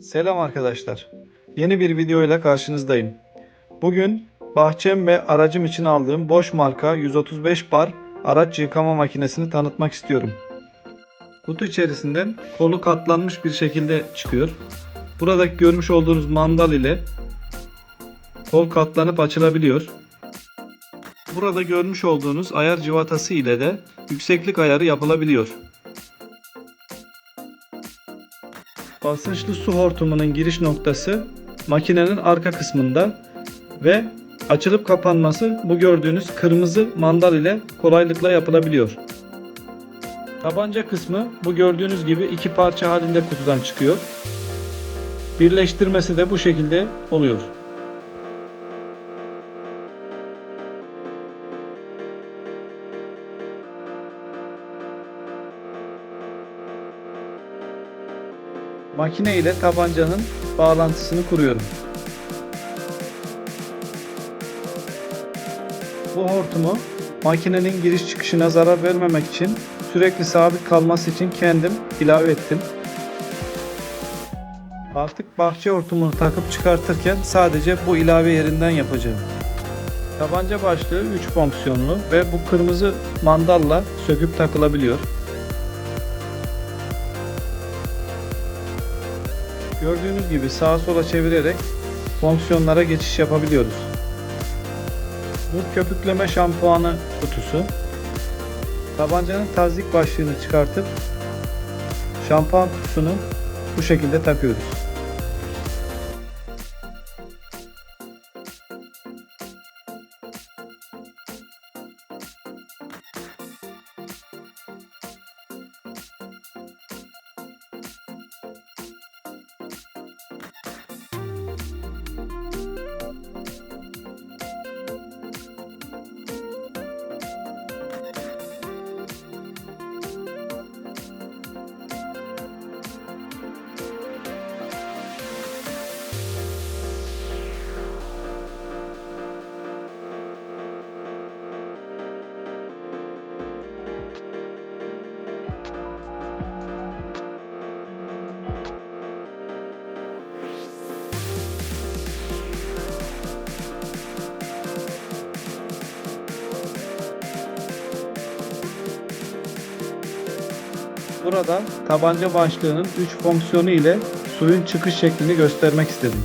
Selam arkadaşlar. Yeni bir video ile karşınızdayım. Bugün bahçem ve aracım için aldığım Bosch marka 135 bar araç yıkama makinesini tanıtmak istiyorum. Kutu içerisinden kolu katlanmış bir şekilde çıkıyor. Buradaki görmüş olduğunuz mandal ile kol katlanıp açılabiliyor. Burada görmüş olduğunuz ayar civatası ile de yükseklik ayarı yapılabiliyor. Basınçlı su hortumunun giriş noktası makinenin arka kısmında ve açılıp kapanması bu gördüğünüz kırmızı mandal ile kolaylıkla yapılabiliyor. Tabanca kısmı bu gördüğünüz gibi iki parça halinde kutudan çıkıyor. Birleştirmesi de bu şekilde oluyor. Makine ile tabancanın bağlantısını kuruyorum. Bu hortumu makinenin giriş çıkışına zarar vermemek için sürekli sabit kalması için kendim ilave ettim. Artık bahçe hortumunu takıp çıkartırken sadece bu ilave yerinden yapacağım. Tabanca başlığı 3 fonksiyonlu ve bu kırmızı mandalla söküp takılabiliyor. Gördüğünüz gibi sağa sola çevirerek fonksiyonlara geçiş yapabiliyoruz. Bu köpükleme şampuanı kutusu. Tabancanın tazik başlığını çıkartıp şampuan kutusunu bu şekilde takıyoruz. Burada tabanca başlığının 3 fonksiyonu ile suyun çıkış şeklini göstermek istedim.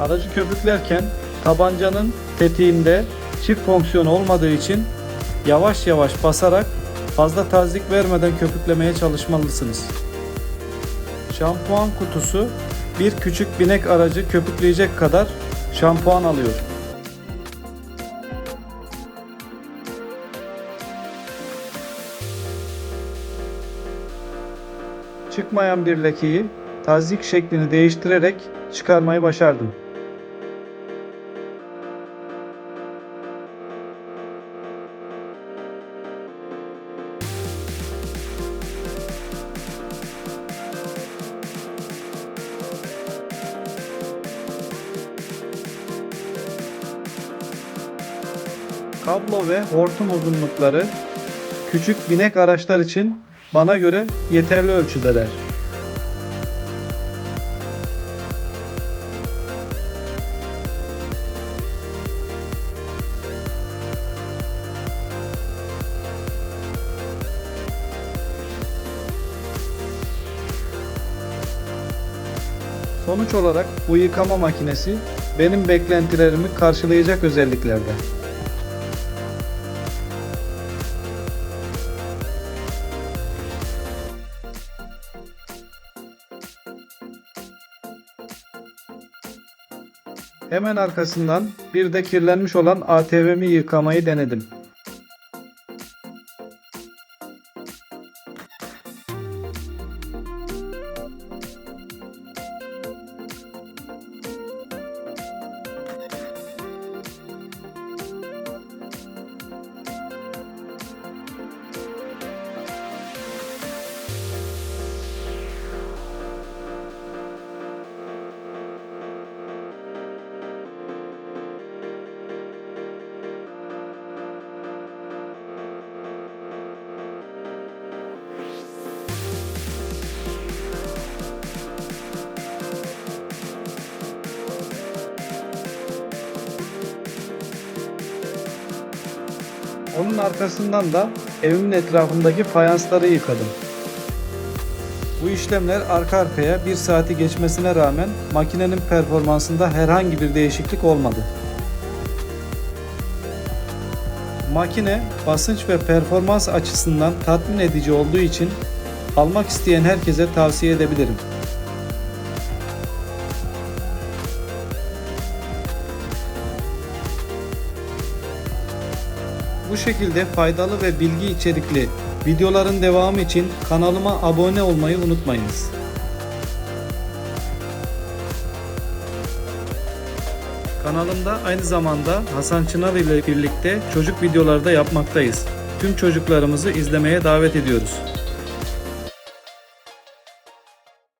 Aracı köpüklerken tabancanın tetiğinde çift fonksiyon olmadığı için yavaş yavaş basarak fazla tazik vermeden köpüklemeye çalışmalısınız. Şampuan kutusu bir küçük binek aracı köpükleyecek kadar şampuan alıyor. Çıkmayan bir lekeyi tazik şeklini değiştirerek çıkarmayı başardım. Kablo ve hortum uzunlukları küçük binek araçlar için bana göre yeterli ölçüdeler. Sonuç olarak bu yıkama makinesi benim beklentilerimi karşılayacak özelliklerde. Hemen arkasından bir de kirlenmiş olan ATV'mi yıkamayı denedim. Onun arkasından da evimin etrafındaki fayansları yıkadım. Bu işlemler arka arkaya bir saati geçmesine rağmen makinenin performansında herhangi bir değişiklik olmadı. Makine basınç ve performans açısından tatmin edici olduğu için almak isteyen herkese tavsiye edebilirim. Bu şekilde faydalı ve bilgi içerikli videoların devamı için kanalıma abone olmayı unutmayınız. Kanalımda aynı zamanda Hasan Çınar ile birlikte çocuk videoları da yapmaktayız. Tüm çocuklarımızı izlemeye davet ediyoruz.